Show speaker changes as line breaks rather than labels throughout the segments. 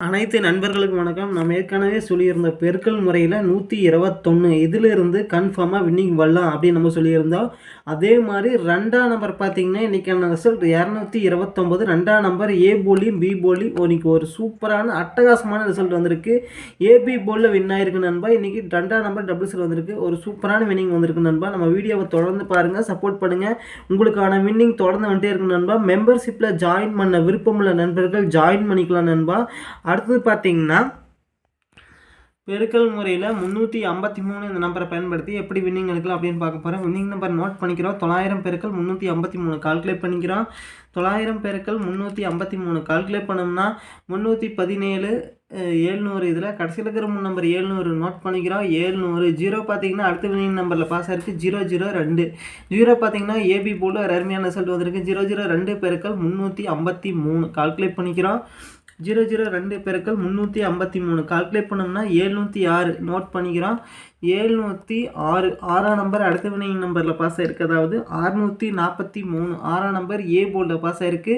அனைத்து நண்பர்களுக்கும் வணக்கம். நம்ம ஏற்கனவே சொல்லியிருந்த பெருக்கல் முறையில் நூற்றி இருபத்தொன்று இதிலிருந்து கன்ஃபார்மாக வின்னிங் வரலாம் அப்படின்னு நம்ம சொல்லியிருந்தோம். அதே மாதிரி ரெண்டாம் நம்பர் பார்த்தீங்கன்னா இன்றைக்கான ரிசல்ட் இரநூத்தி இருபத்தொம்போது. ரெண்டாம் நம்பர் ஏ போலியும் பி போலியும் இன்னைக்கு ஒரு சூப்பரான அட்டகாசமான ரிசல்ட் வந்திருக்கு. ஏபி போலில் வின் ஆயிருக்கு நண்பா. இன்றைக்கி ரெண்டாம் நம்பர் டபுள்ஸில் வந்திருக்கு. ஒரு சூப்பரான வின்னிங் வந்திருக்கு நண்பா. நம்ம வீடியோவை தொடர்ந்து பாருங்கள் சப்போர்ட் பண்ணுங்கள் உங்களுக்கான வின்னிங் தொடர்ந்து வந்துட்டே இருக்கு நண்பா. மெம்பர்ஷிப்பில் ஜாயின் பண்ண விருப்பமுள்ள நண்பர்கள் ஜாயின் பண்ணிக்கலாம் நண்பா. அடுத்தது பார்த்தீங்கன்னா பெருக்கல் முறையில் முந்நூற்றி ஐம்பத்தி மூணு இந்த நம்பரை பயன்படுத்தி எப்படி வின்னிங் எடுக்கலாம் அப்படின்னு பார்க்க போகிறோம் வின்னிங் நம்பர் நோட் பண்ணிக்கிறோம். தொள்ளாயிரம் பெருக்கள் முந்நூற்றி ஐம்பத்தி மூணு கால்குலேட் பண்ணிக்கிறோம். தொள்ளாயிரம் பெருக்கள் முந்நூற்றி ஐம்பத்தி மூணு கால்குலேட் பண்ணோம்னா முந்நூற்றி பதினேழு ஏழ்நூறு இதில் கடைசியில் இருக்கிற மூணு நம்பர் ஏழ்நூறு நோட் பண்ணிக்கிறோம். ஏழ்நூறு ஜீரோ பார்த்தீங்கன்னா அடுத்த வினிங் நம்பரில் பாஸ் ஆயிருக்கு. ஜீரோ ஜீரோ ரெண்டு. ஜீரோ பார்த்தீங்கன்னா ஏபி போல் ஒரு அருமையான ரிசல்ட் வந்திருக்கு. ஜீரோ ஜீரோ ரெண்டு பெருக்கள் முந்நூற்றி ஐம்பத்தி மூணு கால்குலேட் பண்ணிக்கிறோம். ஜீரோ ஜீரோ ரெண்டு பெருக்கள் முந்நூற்றி ஐம்பத்தி மூணு. கால்குலேட் பண்ணோம்னா ஏழ்நூற்றி ஆறு. நோட் பண்ணிக்கிறோம். ஏழ்நூற்றி ஆறு ஆறாம் நம்பர் அடுத்த வினையின் நம்பரில் பாஸ் ஆயிருக்கு. அதாவது அறுநூற்றி நாற்பத்தி மூணு ஆறாம் நம்பர் ஏ போர்டில் பாஸ் ஆயிருக்கு.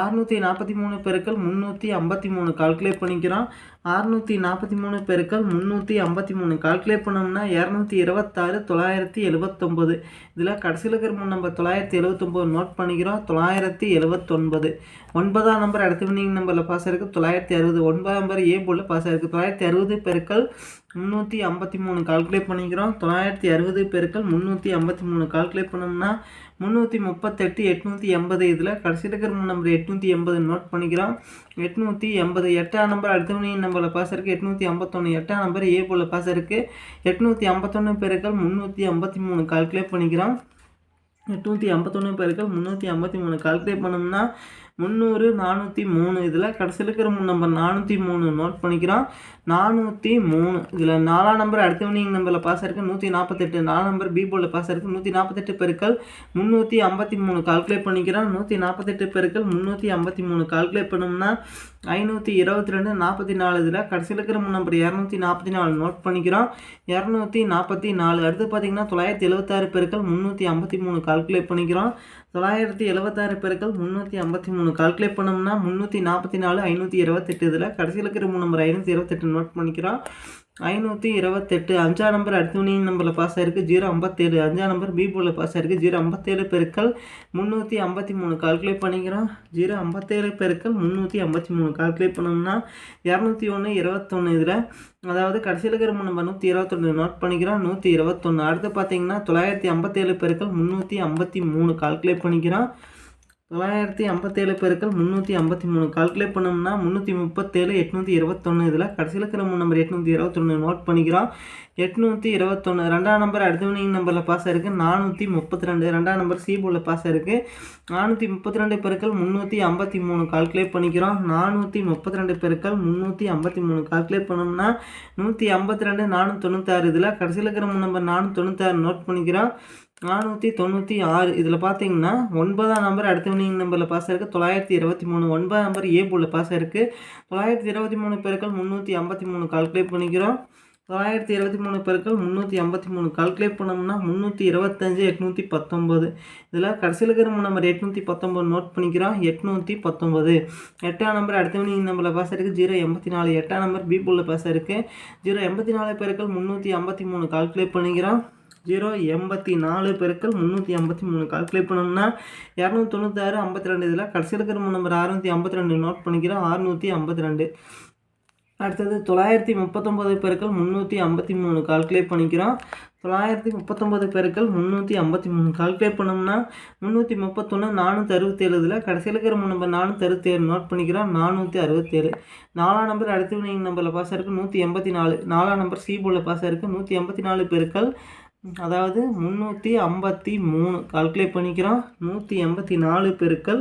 அறுநூற்றி நாற்பத்தி மூணு பெருக்கள் முந்நூற்றி ஐம்பத்தி மூணு. கால்குலேட் பண்ணிக்கிறோம். அறுநூற்றி நாற்பத்தி மூணு பெருக்கள் முந்நூற்றி ஐம்பத்தி மூணு. கால்குலேட் பண்ணோம்னா இரநூத்தி இருபத்தாறு தொள்ளாயிரத்தி எழுபத்தொம்பது இதில் கடைசியில் இருக்கிற மூணு நம்பர் தொள்ளாயிரத்தி எழுபத்தொம்போது நோட் பண்ணிக்கிறோம். தொள்ளாயிரத்தி எழுபத்தொன்பது ஒன்பதாம் நம்பர் அடுத்த வினிங் நம்பரில் பாஸ் ஆயிருக்கு. தொள்ளாயிரத்தி அறுபது. ஒன்பதாம் நம்பர் ஏ போர்டில் பாஸ் ஆயிருக்கு. தொள்ளாயிரத்தி அறுபது பெருக்கள் முந்நூற்றி ஐம்பத்தி மூணு கால்குலேட் பண்ணிக்கிறோம். தொள்ளாயிரத்தி அறுபது பெருக்கள் முந்நூற்றி ஐம்பத்தி மூணு கால்குலேட் பண்ணோம்னா முந்நூற்றி முப்பத்தெட்டு எட்நூற்றி எண்பது இதில் கடைசி இருக்கிற நம்பர் எட்நூற்றி எண்பது நோட் பண்ணிக்கிறோம். எட்நூற்றி எண்பது எட்டாம் நம்பர் அடுத்த நம்பரில் பாஸ் இருக்குது எட்நூற்றி ஐம்பத்தொன்று எட்டாம் நம்பர் ஏ போல் பாஸ் இருக்குது எட்நூற்றி ஐம்பத்தொன்று பெருக்கள் முந்நூற்றி ஐம்பத்தி மூணு கால்குலேட் பண்ணிக்கிறோம். எட்நூற்றி ஐம்பத்தொன்று பெருக்கள் முந்நூற்றி ஐம்பத்தி மூணு கால்குலேட் பண்ணோம்னா முந்நூறு நானூற்றி மூணு. இதில் கடைசியில் இருக்கிற மூணு நம்பர் நானூற்றி மூணு நோட் பண்ணிக்கிறோம். நானூற்றி மூணு. இதில் நாலாம் நம்பர் அடுத்த வினிங் நம்பரில் பாஸ் இருக்குது நூற்றி நாற்பத்தெட்டு நாலாம் நம்பர் பி போர்டில் பாஸ் இருக்குது நூற்றி நாற்பத்தெட்டு பெருக்கள் முந்நூற்றி ஐம்பத்தி மூணு. கால்குலேட் பண்ணிக்கிறோம். நூற்றி நாற்பத்தெட்டு பெருக்கள் முந்நூற்றி ஐம்பத்தி மூணு. கால்குலேட் பண்ணோம்னா ஐநூற்றி இருபத்தி ரெண்டு நாற்பத்தி நாலு. இதில் கடைசியில் இருக்கிற மூணு நம்பர் இரநூத்தி நாற்பத்தி நாலு நோட் பண்ணிக்கிறோம். இரநூத்தி நாற்பத்தி நாலு. அடுத்து பார்த்தீங்கன்னா தொள்ளாயிரத்தி எழுபத்தாறு பெருக்கள் முந்நூற்றி ஐம்பத்தி மூணு. கால்குலேட் பண்ணிக்கிறோம். தொள்ளாயிரத்தி எழுபத்தாறு பெருக்கள் முந்நூற்றி ஐம்பத்தி மூணு. கால்குலேட் பண்ணோம்னா முந்நூற்றி நாற்பத்தி நாலு ஐநூற்றி இருபத்தெட்டு இதில் கடைசியில் இருக்கிற மூணு நம்பர் ஐநூற்றி இருபத்தெட்டு நோட் பண்ணிக்கிறோம் ஐநூற்றி இருபத்தெட்டு அஞ்சா நம்பர் அடுத்த நம்பரில் பாஸ் ஆயிருக்கு ஜீரோ ஐம்பத்தேழு. அஞ்சா நம்பர் பி போலில் பாஸ் ஆயிருக்கு ஜீரோ ஐம்பத்தேழு பெருக்கள் முந்நூற்றி ஐம்பத்தி மூணு கால்குலேட் பண்ணிக்கிறோம் ஜீரோ ஐம்பத்தேழு பெருக்கள் முந்நூற்றி ஐம்பத்தி மூணு கால்குலேட் பண்ணோம்னா இரநூத்தி ஒன்று இருபத்தொன்று இதில் அதாவது கடைசியில் இருக்கிற மூணு நம்பர் நூற்றி இருபத்தொன்று நோட் பண்ணிக்கிறோம் நூற்றி இருபத்தொன்று அடுத்து பார்த்தீங்கன்னா தொள்ளாயிரத்தி ஐம்பத்தேழு பெருக்கள் முந்நூற்றி ஐம்பத்தி மூணு கால்குலேட் பண்ணிக்கிறோம் தொள்ளாயிரத்தி ஐம்பத்தேழு பெருக்கள் முந்நூற்றி ஐம்பத்தி மூணு. கால்குலேட் பண்ணோம்னா முந்நூற்றி முப்பத்தேழு எட்நூற்றி இருபத்தொன்று இதில் கடைசியில் இருக்கிற மூணு நம்பர் எட்நூற்றி இருபத்தொன்று நோட் பண்ணிக்கிறோம். எட்நூற்றி இருபத்தொன்று ரெண்டாம் நம்பர் அடுத்தவனிங் நம்பரில் பாஸ் ஆயிருக்கு. நானூற்றி முப்பத்தி ரெண்டு ரெண்டாம் நம்பர் சி போர்டில் பாஸ் ஆயிருக்கு. நானூற்றி முப்பத்தி ரெண்டு பெருக்கள் முந்நூற்றி ஐம்பத்தி மூணு. கால்குலேட் பண்ணிக்கிறோம். நானூற்றி முப்பத்தி ரெண்டு பெருக்கள் முந்நூற்றி ஐம்பத்தி மூணு. கால்குலேட் பண்ணோம்னா நூற்றி ஐம்பத்தி ரெண்டு நானூற்றி தொண்ணூத்தாறு இதில் கடைசியில் இருக்கிற மூணு நம்பர் நானூற்றி தொண்ணூத்தாறு நோட் பண்ணிக்கிறோம். நானூற்றி தொண்ணூற்றி ஆறு. இதில் பார்த்தீங்கன்னா ஒன்பதாம் நம்பர் அடுத்த வினிங் நம்பரில் பாஸ் ஆயிருக்கு. தொள்ளாயிரத்தி இருபத்தி மூணு ஒன்பதாம் நம்பர் ஏ போல் பாஸ் ஆயிருக்கு. தொள்ளாயிரத்தி இருபத்தி மூணு பெருக்கள் முந்நூற்றி ஐம்பத்தி மூணு கால்குலேட் பண்ணிக்கிறோம். தொள்ளாயிரத்தி இருபத்தி மூணு பெருக்கள் முந்நூற்றி ஐம்பத்தி மூணு கால்குலேட் பண்ணோம்னா முந்நூற்றி இருபத்தஞ்சு எட்நூற்றி பத்தொம்பது இதில் கடைசியில் இருக்கிற நம்பர் எட்நூற்றி பத்தொம்பது நோட் பண்ணிக்கிறோம். எட்நூற்றி பத்தொம்பது எட்டாம் நம்பர் அடுத்த வினிங் நம்பரில் பாஸ் இருக்குது ஜீரோ எண்பத்தி நாலு. எட்டாம் நம்பர் பி பாஸ் இருக்குது ஜீரோ எண்பத்தி நாலு பெருக்கள் முந்நூற்றி ஐம்பத்தி மூணு கால்குலேட் பண்ணிக்கிறோம். ஜீரோ எண்பத்தி நாலு பெருக்கள் முந்நூற்றி ஐம்பத்தி மூணு. கால்குலேட் பண்ணோம்னா இரநூத்தி தொண்ணூத்தாறு ஐம்பத்தி ரெண்டு இதில் கடைசியில் இருக்கிற நம்பர் அறுநூற்றி ஐம்பத்தி ரெண்டு நோட் பண்ணிக்கிறோம் அறுநூற்றி ஐம்பத்தி ரெண்டு அடுத்தது தொள்ளாயிரத்தி முப்பத்தொம்பது பெருக்கள் முந்நூற்றி ஐம்பத்தி மூணு. கால்குலேட் பண்ணிக்கிறோம். தொள்ளாயிரத்தி முப்பத்தொம்பது பெருக்கள் முந்நூற்றி ஐம்பத்தி மூணு. கால்குலேட் பண்ணோம்னா முந்நூற்றி முப்பத்தொன்று நானூற்றி அறுபத்தேழு. இதில் கடைசியில் இருக்கிற மூணு நம்பர் நானூற்றி அறுபத்தேழு. நோட் பண்ணிக்கிறோம் நானூற்றி அறுபத்தேழு. நாலாம் நம்பர் அடுத்த வினிங் நம்பரில் பாஸ் இருக்குது நூற்றி எண்பத்தி நாலு. நாலாம் நம்பர் சி போலில் பாஸ் இருக்குது நூற்றி எண்பத்தி நாலு பெருக்கள் அதாவது முந்நூற்றி ஐம்பத்தி மூணு. கால்குலேட் பண்ணிக்கிறோம். நூற்றி எண்பத்தி நாலு பெருக்கள்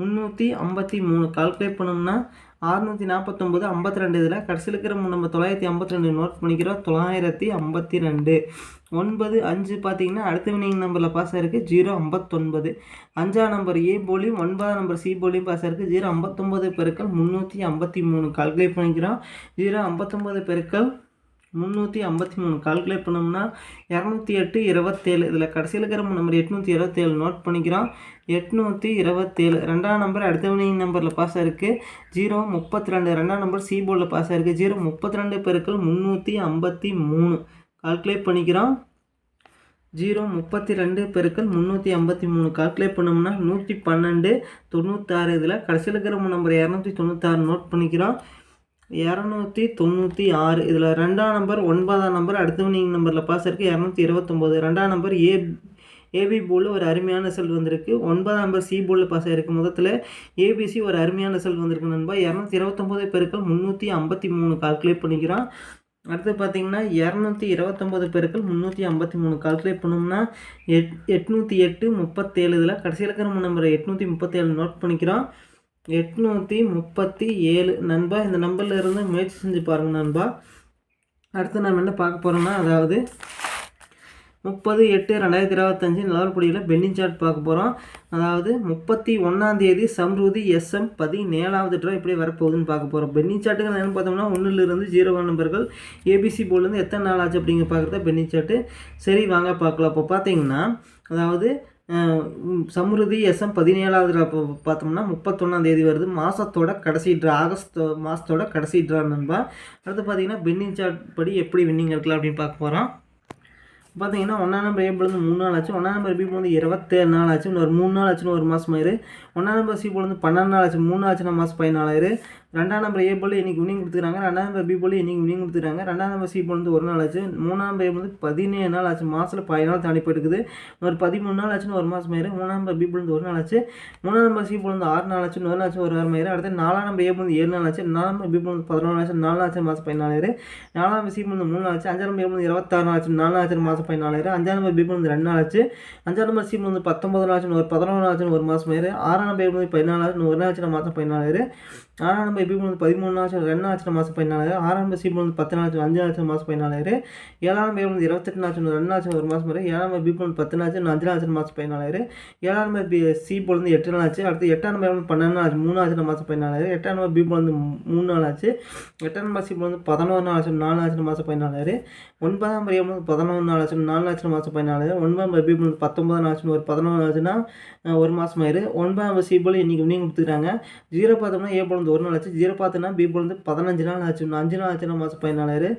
முந்நூற்றி ஐம்பத்தி மூணு. கால்குலேட் பண்ணோம்னா அறுநூற்றி நாற்பத்தொம்பது ஐம்பத்தி ரெண்டு இதில் கடைசியில் இருக்கிற நம்ம தொள்ளாயிரத்தி ஐம்பத்தி ரெண்டு நோட் பண்ணிக்கிறோம். தொள்ளாயிரத்தி ஐம்பத்தி ரெண்டு ஒன்பது அஞ்சு பார்த்தீங்கன்னா அடுத்த வினிங் நம்பரில் பாஸ் ஆயிருக்கு. ஜீரோ ஐம்பத்தொன்பது. அஞ்சாம் நம்பர் ஏ போலியும் ஒன்பதாம் நம்பர் சி போலியும் பாஸ் ஆயிருக்கு. ஜீரோ ஐம்பத்தொம்பது பெருக்கள் முந்நூற்றி ஐம்பத்தி மூணு. கால்குலேட் பண்ணிக்கிறோம். ஜீரோ ஐம்பத்தொம்பது பெருக்கள் முந்நூற்றி ஐம்பத்தி மூணு. கால்குலேட் பண்ணோம்னா இரநூத்தி எட்டு இருபத்தேழு. இதில் கடைசியில் இருக்கிற நம்பர் எட்நூற்றி இருபத்தேழு நோட் பண்ணிக்கிறோம். எட்நூற்றி இருபத்தேழு. ரெண்டாம் நம்பர் அடுத்த நம்பரில் பாஸ் ஆயிருக்கு. ஜீரோ முப்பத்தி ரெண்டு. ரெண்டாம் நம்பர் சி போர்டில் பாஸ் ஆயிருக்கு. ஜீரோ முப்பத்தி ரெண்டு பெருக்கள் முந்நூற்றி ஐம்பத்தி மூணு. கால்குலேட் பண்ணிக்கிறோம். ஜீரோ முப்பத்தி ரெண்டு பெருக்கள் முந்நூற்றி ஐம்பத்தி மூணு. கால்குலேட் பண்ணோம்னா நூற்றி பன்னெண்டு தொண்ணூத்தாறு. இதில் கடைசியில் இருக்கிற நம்பர் இரநூத்தி தொண்ணூத்தாறு நோட் பண்ணிக்கிறோம். இரநூத்தி தொண்ணூற்றி ஆறு. இதில் ரெண்டாம் நம்பர் ஒன்பதாம் நம்பர் அடுத்தவனிங் நம்பரில் பாஸ் இருக்குது இரநூத்தி இருபத்தொம்போது. ரெண்டாம் நம்பர் ஏ ஏபி போலில் ஒரு அருமையான ரிசல்ட் வந்திருக்கு. ஒன்பதாம் நம்பர் சி போலில் பாஸ் ஆகிருக்கு மொத்தத்தில் ஏபிசி ஒரு அருமையான ரிசல்ட் வந்திருக்கு நண்பா. இரநூத்தி இருபத்தொம்போது பெருக்கள் முந்நூற்றி ஐம்பத்தி மூணு. கால்குலேட் பண்ணிக்கிறோம். அடுத்து பார்த்தீங்கன்னா இரநூத்தி இருபத்தொம்போது பெருக்கள் முந்நூற்றி ஐம்பத்தி மூணு. கால்குலேட் பண்ணோம்னா எட் எட்நூற்றி எட்டு முப்பத்தேழு. இதில் கடைசியில் இருக்கிற நம்பர் எட்நூற்றி முப்பத்தேழு நோட் பண்ணிக்கிறோம். எட்நூற்றி முப்பத்தி ஏழு. நண்பா இந்த நம்பரில் இருந்து முயற்சி செஞ்சு பாருங்கள் நண்பா. அடுத்து நம்ம என்ன பார்க்க போகிறோம்னா அதாவது முப்பது எட்டு ரெண்டாயிரத்தி இருபத்தஞ்சி நிலவரப்படியில் பெண்டிங் சார்ட் பார்க்க போகிறோம் அதாவது முப்பத்தி ஒன்றாந்தேதி சம்ருதி எஸ்எம் பதினேழாவது ட்ரா எப்படி வரப்போகுதுன்னு பார்க்க போகிறோம் பெண்டிங் சார்ட்டுக்கு என்ன பார்த்தோம்னா ஒன்றுலேருந்து ஜீரோ ஒன் நம்பர்கள். ஏபிசி போர்ட்லேருந்து எத்தனை நாள் ஆச்சு அப்படிங்க பார்க்குறத பெண்டிங் சார்ட்டு. சரி வாங்க பார்க்கலாம். இப்போ பார்த்தீங்கன்னா அதாவது சம்ருதி எஸ்எம் பதினேழாவது பார்த்தோம்னா முப்பத்தொன்னாம் தேதி வருது. மாதத்தோட கடைசி ட்ரா ஆகஸ்ட் மாதத்தோட கடைசி ட்ரா நண்பா. அடுத்து பார்த்தீங்கன்னா பெண்டிங் சார்ட் படி எப்படி வின்னிங் இருக்கலாம் அப்படின்னு பார்க்க போகிறோம் பார்த்தீங்கன்னா ஒன்றாம் நம்பர் ஏ மூணு நாள் ஆச்சு. ஒன்றாம் நம்பர் பி இருபத்தேழு நாள் ஆச்சு. இன்னொரு மூணு நாள் ஆச்சுன்னு ஒரு மாதம் ஆயிரு. ஒன்றாம் நம்பர் சி பன்னெண்டு நாள் ஆச்சு. மூணு ஆச்சுன்னா மாதம் பதினாலாயிரு. ரெண்டாம் நம்பர் ஏ போல் இன்றைக்கி வினிங் கொடுத்துருக்காங்க ரெண்டாம் நம்பர் பி போல் இன்றைக்கி வினிங் கொடுத்துருக்காங்க ரெண்டாம் நம்பர் சி போல் வந்து ஒரு நாள் ஆச்சு மூணாம் நம்பர் வந்து பதினேழு நாள் ஆச்சு மாதத்தில் பதினாலு தாண்டி போயிருக்குது ஒரு பதிமூணு நாள் ஆச்சுன்னு ஒரு மாதம் ஆயிரும் மூணாம் நம்பர் பி போல் வந்து ஒரு நாள் ஆச்சு மூணாம் நம்பர் சி போல் வந்து ஆறு நாள் ஆச்சு ஒரு நாள் ஆச்சு ஒரு வாரம் ஆயிரு அடுத்து நாலாம் நம்பர் ஏ போல் ஏழு நாள் ஆச்சு நாலாம் நம்பர் பி போல் வந்து பதினொன்று ஆச்சு நாலு ஆச்சு மாதம் பதினாலாயிரம் நாலாம் நம்பர் சி போல் வந்து மூணு நாள் ஆச்சு அஞ்சாம் நம்பர் ஏ போல் இருபத்தாறு நாள் ஆச்சு நாலு ஆச்சு மாதம் பதினாலாயிரம் அஞ்சாம் நம்பர் பி போல் வந்து ரெண்டு நாள் ஆச்சு அஞ்சாம் நம்பர் சி போல் வந்து பத்தொம்பது நாள் ஆச்சு ஒரு பதினொன்று ஆச்சு ஒரு மாதம் ஆயிரு ஆறாம் நம்பர் ஏ போல் பதினாலு ஆச்சு ஒரு நாள் ஆச்சு மாதம் பதினாலாயிரம் ஆறாம் நம்பர் எப்படி வந்து பதிமூணு ஆச்சு ரெண்டு ஆச்சு மாதம் பதினாலாயிரம் ஆரம்ப சிபிள் வந்து பத்து நாச்சு அஞ்சு ஆச்சு மாதம் பதினாலாயிரம் ஏழாம் பேர் வந்து இருபத்தெட்டு நாச்சு ரெண்டு ஆச்சு ஒரு மாதம் வரை ஏழாம் நம்பர் வந்து பத்து நாச்சு அஞ்சு நாச்சு மாதம் பதினாலாயிரம் ஏழாம் பி சி வந்து எட்டு நாள் ஆச்சு அடுத்து எட்டாம் நம்பர் வந்து பன்னெண்டு ஆச்சு மூணு ஆச்சு மாதம் பதினாலாயிரம் எட்டாம் நம்பர் பி வந்து மூணு நாள் ஆச்சு எட்டாம் நம்பர் சி வந்து பதினோரு நாள் ஆச்சு நாலு ஆச்சு மாதம் பதினாலாயிரம் ஒன்பதாம் பேர் வந்து பதினொன்று நாள் ஆச்சு நாலு ஆச்சு மாதம் பதினாலாயிரம் ஒன்பதாம் நம்பர் பி வந்து பத்தொன்பது நாள் ஆச்சு ஒரு பதினொன்று ஆச்சுன்னா ஒரு மாதம் ஆயிரு ஒன்பதாம் நம்பர் இன்றைக்கி நீங்கள் கொடுத்துருக்காங்க ஜீரோ பார்த்தோம்னா ஏ போல் வந்து ஒரு நாள் ஆச்சு ஜீரோ பார்த்தோன்னா பி வந்து பதினஞ்சு நாள் ஆச்சு இன்னும் அஞ்சு நாள் ஆச்சுன்னா மாதம் பதினாலாயிரம்.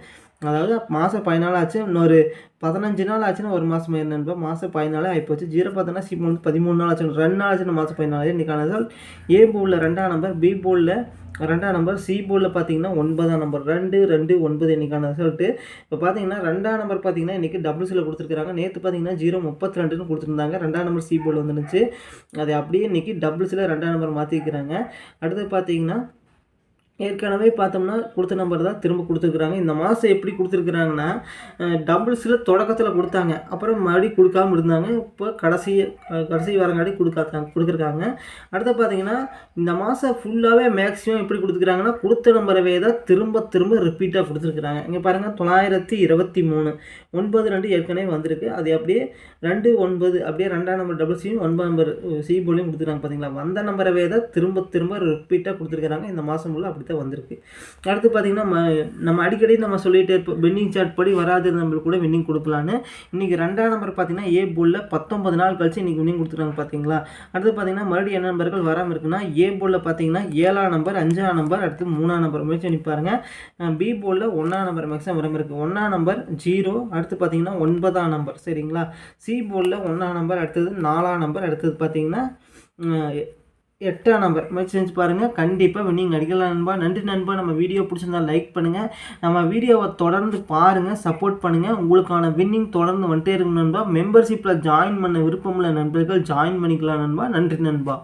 அதாவது மாதம் பதினாலு ஆச்சு இன்னொரு பதினஞ்சு நாள் ஆச்சுன்னா ஒரு மாதம் என்னன்பா மாதம் பதினாலே ஆகிப்போச்சு ஜீரோ பார்த்தோன்னா சி வந்து பதிமூணு நாள் ஆச்சு ரெண்டு நாள் ஆச்சுன்னா மாதம் பதினாலு இன்றைக்கான ஏ போலில் ரெண்டாம் நம்பர் பி போலில் ரெண்டாம் நம்பர் சி போர்டில் பார்த்தீங்கன்னா ஒன்பதாம் நம்பர் ரெண்டு ரெண்டு ஒன்பது இன்றைக்கான ரிசல்ட்டு இப்போ பார்த்தீங்கன்னா ரெண்டாம் நம்பர் பார்த்தீங்கன்னா இன்றைக்கி டபுள்ஸில் கொடுத்துருக்காங்க நேற்று பார்த்தீங்கன்னா ஜீரோ முப்பத்தி ரெண்டுன்னு கொடுத்துருந்தாங்க. ரெண்டாம் நம்பர் சி போர்டில் வந்துருந்துச்சு. அதை அப்படியே இன்றைக்கி டபுள்ஸில் ரெண்டாம் நம்பர் மாற்றிக்கிறாங்க அடுத்து பார்த்தீங்கன்னா ஏற்கனவே பார்த்தோம்னா கொடுத்த நம்பர் தான் திரும்ப கொடுத்துருக்குறாங்க. இந்த மாதம் எப்படி கொடுத்துருக்குறாங்கன்னா டபுள்ஸில் தொடக்கத்தில் கொடுத்தாங்க. அப்புறம் மறுபடியும் கொடுக்காம இருந்தாங்க. இப்போ கடைசி கடைசி வரங்காட்டி கொடுக்காத்தாங்க கொடுத்துருக்காங்க. அடுத்து பார்த்தீங்கன்னா இந்த மாதம் ஃபுல்லாகவே மேக்ஸிமம் எப்படி கொடுத்துருக்குறாங்கன்னா கொடுத்த நம்பரவே தான் திரும்ப திரும்ப ரிப்பீட்டாக கொடுத்துருக்குறாங்க. இங்கே பாருங்கள் தொள்ளாயிரத்தி இருபத்தி மூணு. ஒன்பது ரெண்டு ஏற்கனவே வந்திருக்கு. அது அப்படியே ரெண்டு ஒன்பது அப்படியே ரெண்டாம் நம்பர் டபுள்ஸையும் ஒன்பது நம்பர் சி போலையும் கொடுத்துருக்காங்க. பார்த்தீங்களா? வந்த நம்பரவே தான் திரும்ப திரும்ப ரிப்பீட்டாக கொடுத்துருக்குறாங்க. இந்த மாதம் ஃபுல்லாக அப்படி தான் வந்திருக்கு. அடுத்து பார்த்திங்கன்னா நம்ம நம்ம அடிக்கடி நம்ம சொல்லிகிட்டே இருப்போம் வின்னிங் சார்ட் படி வராது நம்மளுக்கு கூட வின்னிங் கொடுக்கலான்னு இன்றைக்கி ரெண்டாம் நம்பர் பார்த்திங்கன்னா ஏ போலில் பத்தொம்பது நாள் கழிச்சு இன்றைக்கி வின்னிங் கொடுத்துருக்காங்க பார்த்தீங்களா அடுத்து பார்த்திங்கன்னா மறுபடியும் என்ன நம்பர்கள் வராமல் இருக்குன்னா ஏ போலில் பார்த்தீங்கன்னா ஏழாம் நம்பர் அஞ்சாம் நம்பர் அடுத்து மூணாம் நம்பர் முயற்சி நிற்பாருங்க பி போலில் ஒன்றாம் நம்பர் மேக்ஸிமம் வராமல் இருக்குது ஒன்றாம் நம்பர் ஜீரோ அடுத்து பார்த்தீங்கன்னா ஒன்பதாம் நம்பர் சரிங்களா? சி போலில் ஒன்றாம் நம்பர் அடுத்தது நாலாம் நம்பர் அடுத்தது பார்த்தீங்கன்னா எட்டாம் நம்பர் முயற்சி செஞ்சு பாருங்கள் கண்டிப்பாக வின்னிங் அடிக்கலாம் நண்பா. நன்றி நண்பா. நம்ம வீடியோ பிடிச்சிருந்தா லைக் பண்ணுங்கள் நம்ம வீடியோவை தொடர்ந்து பாருங்கள் சப்போர்ட் பண்ணுங்கள் உங்களுக்கான வின்னிங் தொடர்ந்து வந்துட்டே இருக்கும் நண்பா. மெம்பர்ஷிப்பில் ஜாயின் பண்ண விருப்பமுள்ள நண்பர்கள் ஜாயின் பண்ணிக்கலாம் நண்பா. நன்றி நண்பா.